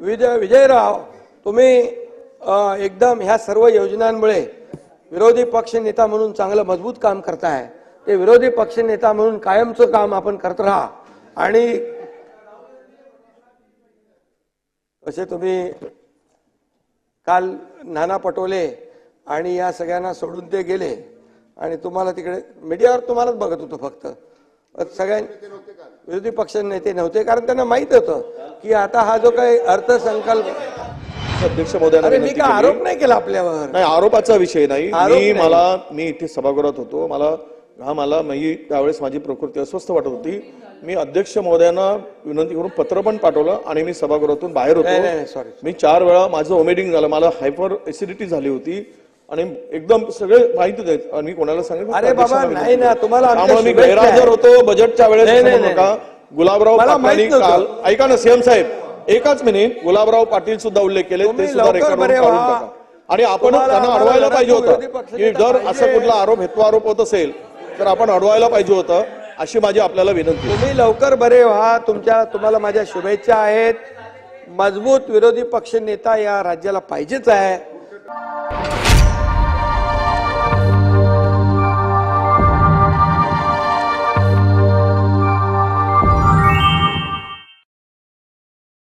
विजय विजयराव तुम्ही एकदम ह्या सर्व योजनांमुळे विरोधी पक्ष नेता म्हणून चांगलं मजबूत काम करताय. ते विरोधी पक्ष नेता म्हणून कायमचं काम आपण करत राहा. आणि असे तुम्ही काल नाना पटोले आणि या सगळ्यांना सोडून ते गेले. आणि तुम्हाला तिकडे मीडियावर तुम्हालाच बघत होतो फक्त. सगळ्यां विरोधी पक्ष नेते नव्हते कारण त्यांना माहीत होतं. की आता हा जो काही अर्थसंकल्प अध्यक्ष महोदयांना अरे मी काय. आरोप नाही केला आपल्यावर? नाही आरोपाचा विषय नाही. आरोप मी नाही. मला मी इथे सभागृहात होतो. मला हा मला मी त्यावेळेस माझी प्रकृती अस्वस्थ वाटत होती. मी अध्यक्ष महोदयांना विनंती करून पत्र पण पाठवलं आणि मी सभागृहातून बाहेर नाही, नाही, होतो sorry. मी चार वेळा माझं ओमेडिंग झालं. मला हायपर एसिडिटी झाली होती. आणि एकदम सगळे माहिती देत आणि कोणाला सांगितलं? अरे बाबा, नाही ना, तुम्हाला आमच्या त्यामुळे मी शुभेच्छा गैरहजर. होतो. बजेटच्या वेळेस नाही, असं नाही, म्हणू नका. गुलाबराव पाटलांनी माहीत काल. ऐका ना सीएम साहेब एकाच मिनिट गुलाबराव पाटील सुद्धा उल्लेख केले ते सुद्धा काढून. टाका आणि आपण त्यांना अडवायला पाहिजे होतं की जर. असा कुठला आरोप हेत्वारोप होत असेल तर आपण अडवायला पाहिजे होतं अशी माझी आपल्याला विनंती. तुम्ही लवकर बरे व्हा तुमच्या तुम्हाला माझ्या शुभेच्छा आहेत मजबूत विरोधी पक्ष नेता या राज्याला पाहिजेच आहे